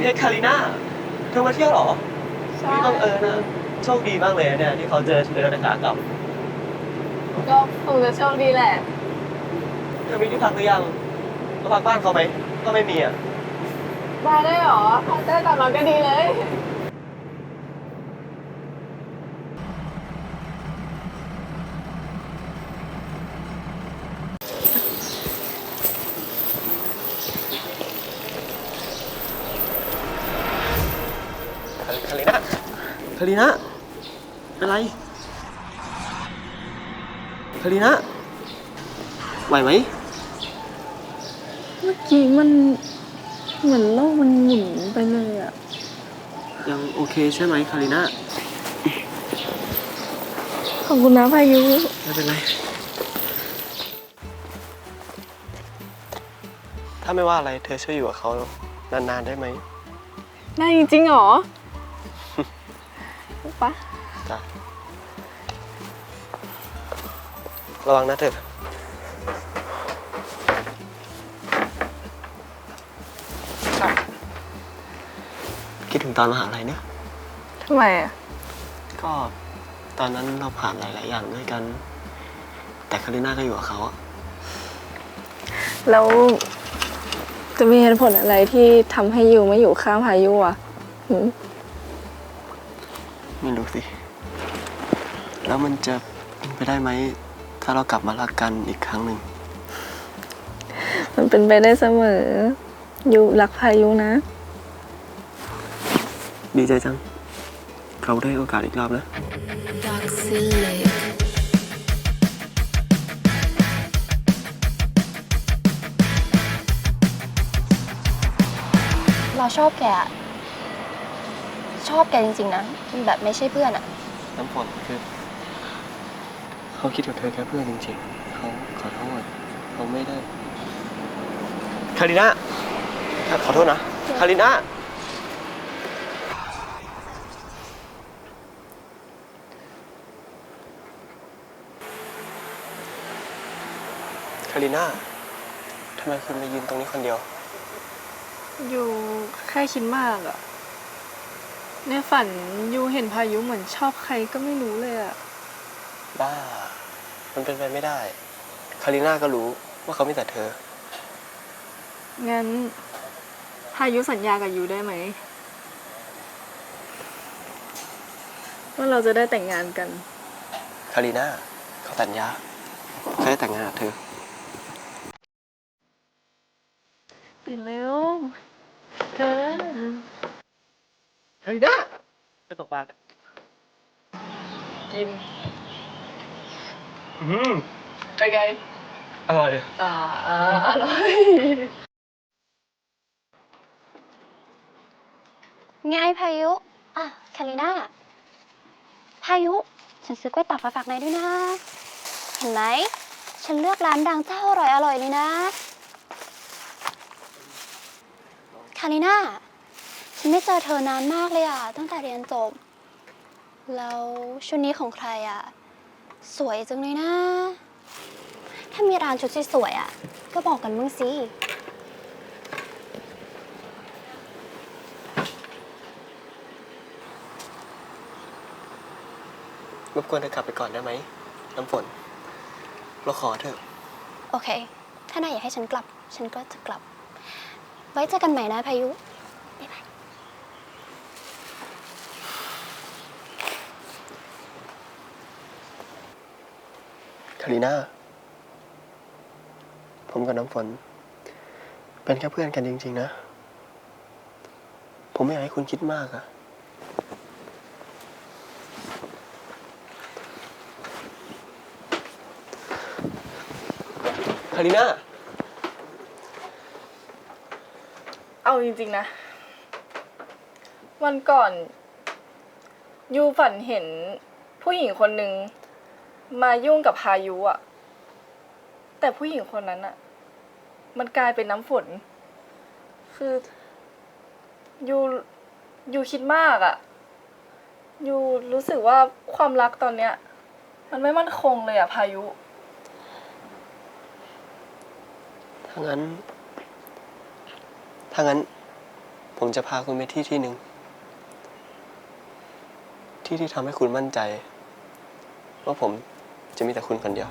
เฮ้ยคาริน่าเธอมาเที่ยวเหรอใช่นี่บังเอิญนะโชคดีมากเลยนะเนี่ยที่เขาเจอเธอในขากลับก็คงจะโชคดีแหละ เธอมีที่พักหรือยังเขาพักบ้านเขาไหมก็ไม่มีอะได้ได้หรอพักได้ตอนนอนก็ดีเลย คาริคาริน่า คาริน่าอะไรคาริน่าไหวไหม เมื่อกี้มันเหมือนโลกมันหมุนไปเลยอะยังโอเคใช่ไหมคาริน่าขอบคุณนะพายุ ไม่เป็นไร ถ้าไม่ว่าอะไรเธอช่วยอยู่กับเขานานๆได้ไหม ได้จริงๆเหรอ ปะจ้ะระวังนะเธอคิดถึงตอนมหาลัยเนี่ย ทำไมอะก็ตอนนั้นเราผ่านหลาย ๆ อย่างด้วยกัน แต่คาริน่าก็อยู่กับเขาอะแล้วจะมีเหตุผลอะไรที่ทำให้ยูไม่อยู่ข้างพายุอะหืม ไม่รู้สิ แล้วมันจะเป็นไปได้ไหม ถ้าเรากลับมารักกันอีกครั้งหนึ่ง มันเป็นไปได้เสมอยูรักพายุนะ ดีใจจังเขาได้โอกาสอีกรอบนะ เราชอบแกอะ ชอบแกจริงๆนะแบบไม่ใช่เพื่อนอะน้ำฝนคือเขาคิดกับเธอแค่เพื่อนจริงๆเขาขอโทษเขาไม่ได้ คาริน่าขอโทษนะ คาริน่าคาริน่าทำไมคุณมายืนตรงนี้คนเดียวยูแค่คิดมากอะ ในฝันยูเห็นพายุเหมือนชอบใครก็ไม่รู้เลยอะบ้า มันเป็นไปไม่ได้ คาริน่าก็รู้ว่าเขามีแต่เธอ งั้น พายุสัญญากับยูได้ไหม ว่าเราจะได้แต่งงานกัน คาริน่าเขาสัญญาเขาจะแต่งงานกับเธอ ตื่นเร็วเธอ คาริน่าไปตกปลากินอืมไปไงอร่อยอ่าอ่าอร่อยไงพายุ อะคาริน่าพายุ ฉันซื้อกล้วยตากมาฝากนายด้วยนะ เห็นไหม ฉันเลือกร้านดังเจ้าอร่อยอร่อยๆเลยนะ คาริน่า ฉันไม่เจอเธอนานมากเลยอะ ตั้งแต่เรียนจบ แล้วชุดนี้ของใครอะ สวยจังเลยนะ ถ้ามีร้านชุดสวยๆอะ ก็บอกกันบ้างสิ รบกวนเธอกลับไปก่อนได้ไหมน้ำฝน เราขอเถอะ โอเค ถ้านายอยากให้ฉันกลับ ฉันก็จะกลับ ไว้เจอกันใหม่นะพายุ บ๊ายบาย คาริน่าผมกับน้ำฝน เป็นแค่เพื่อนกันจริง ๆ นะ ผมไม่อยากให้คุณคิดมากอะคาริน่าเอาจริง ๆ นะ วันก่อน ยูฝันเห็นผู้หญิงคนหนึ่ง มายุ่งกับพายุอะแต่ผู้หญิงคนนั้นอะมันกลายเป็นน้ำฝน คือยูยูคิดมากอะยูรู้สึกว่าความรักตอนเนี้ย มันไม่มั่นคงเลยอะพายุ ถ้างั้น ถ้างั้น ผมจะพาคุณไปที่ที่หนึ่ง ที่ที่ทำให้คุณมั่นใจ ว่าผม จะมีแต่คุณคนเดียว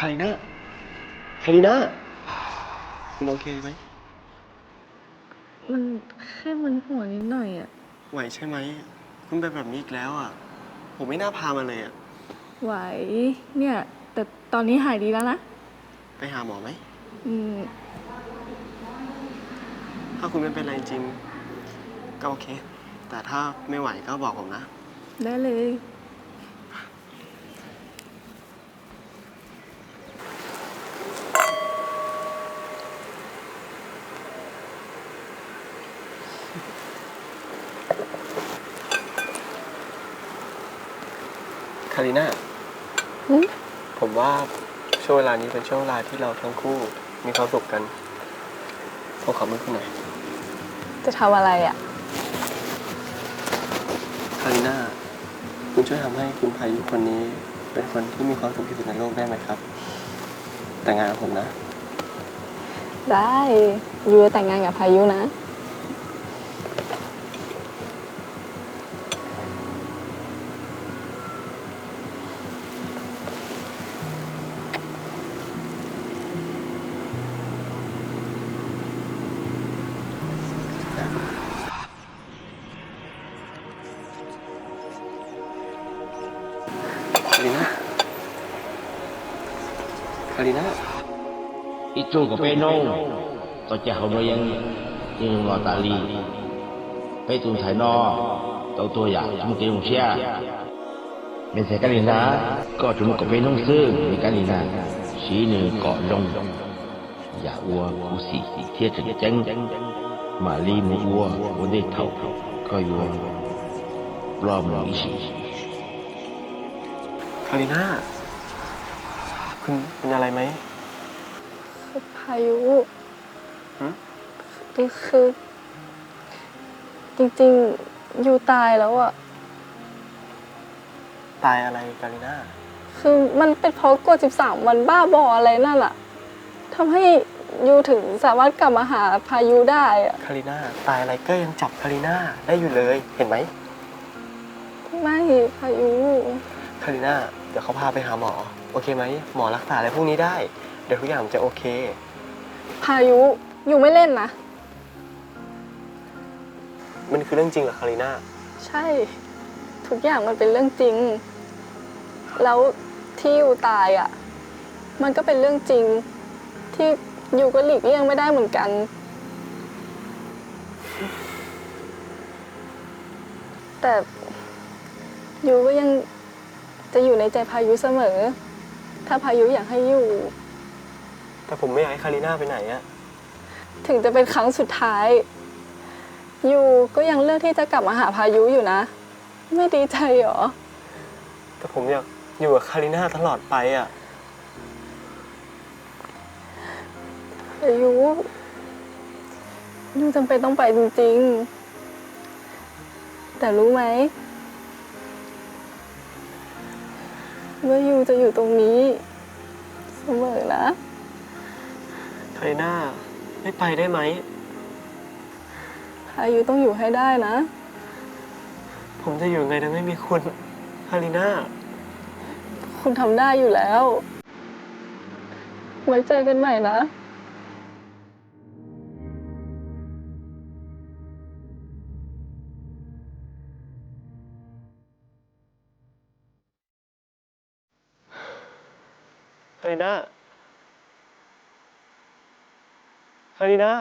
คาริน่าคาริน่าคุณโอเคไหม มันแค่มันหัวนิดหน่อยอะไหวใช่ไหม คุณเป็นแบบนี้อีกแล้วอะ ผมไม่น่าพามาเลยอะ ไหว เนี่ย แต่ตอนนี้หายดีแล้วนะ ไปหาหมอไหม อืม ถ้าคุณไม่เป็นไรจริง ก็โอเค แต่ถ้าไม่ไหวก็บอกผมนะ ได้เลยาริน่าหึ ผมว่าช่วงเวลานี้เป็นช่วงเวลาที่เราทั้งคู่มีความสุขกันผมขอมือคุณหน่อยจะทำอะไรอะคาริน่าคุณช่วยทำให้คุณพายุคนนี้ เป็นคนที่มีความสุขที่สุดในโลกได้ไหมครับ แต่งงานกับผมนะ ได้ยูจะแต่งงานกับพายุนะาริน่าคาริน่า Itu ko peno to cha ho no yang yang lo ta li pe tu thai no to to ya mu ke mu xia men se ka li na ko tu ko pe nong sư ni ka li na xi ni ko long ya wa ku si si tie chen chen ma li mu wa wo de thau ko yu lo mo yi xi คาริน่า คุณเป็นอะไรไหมพายุหึคือคือ จริงๆยูตายแล้วอะตายอะไรคาริน่า คือมันเป็นเพราะกฎ13 วันบ้าบออะไรนั่นแหละทำให้ยูถึงสามารถกลับมาหาพายุได้อะคาริน่า ตายอะไรก็ยังจับคาริน่าได้อยู่เลย เห็นไหม ไม่พายุ คาริน่า เดี๋ยวเขาพาไปหาหมอ โอเคไหม หมอรักษาอะไรพวกนี้ได้ เดี๋ยวทุกอย่างมันจะโอเค พายุยูไม่เล่นนะ มันคือเรื่องจริงเหรอคาริน่า ใช่ ทุกอย่างมันเป็นเรื่องจริง แล้วที่ยูตายอะ่ะ มันก็เป็นเรื่องจริง ที่ยูก็หลีกเลี่ยงไม่ได้เหมือนกัน แต่ยูก็ยัง จะอยู่ในใจพายุเสมอ ถ้าพายุอยากให้อยู่ แต่ผมไม่อยากให้คาริน่าไปไหนอะถึงจะเป็นครั้งสุดท้ายยูก็ยังเลือกที่จะกลับมาหาพายุอยู่นะ ไม่ดีใจเหรอ แต่ผมอยากอยู่กับคาริน่าตลอดไปอะอายุยูจำเป็นต้องไปจริงๆ แต่รู้ไหม ว่ายูจะอยู่ตรงนี้เสมอนะคาริน่าไม่ไปได้ไหมอายุต้องอยู่ให้ได้นะ ผมจะอยู่ไงถ้าไม่มีคุณคาริน่าคุณทำได้อยู่แล้ว ไว้เจอกันใหม่นะ ฮาริน่าฮาริน่า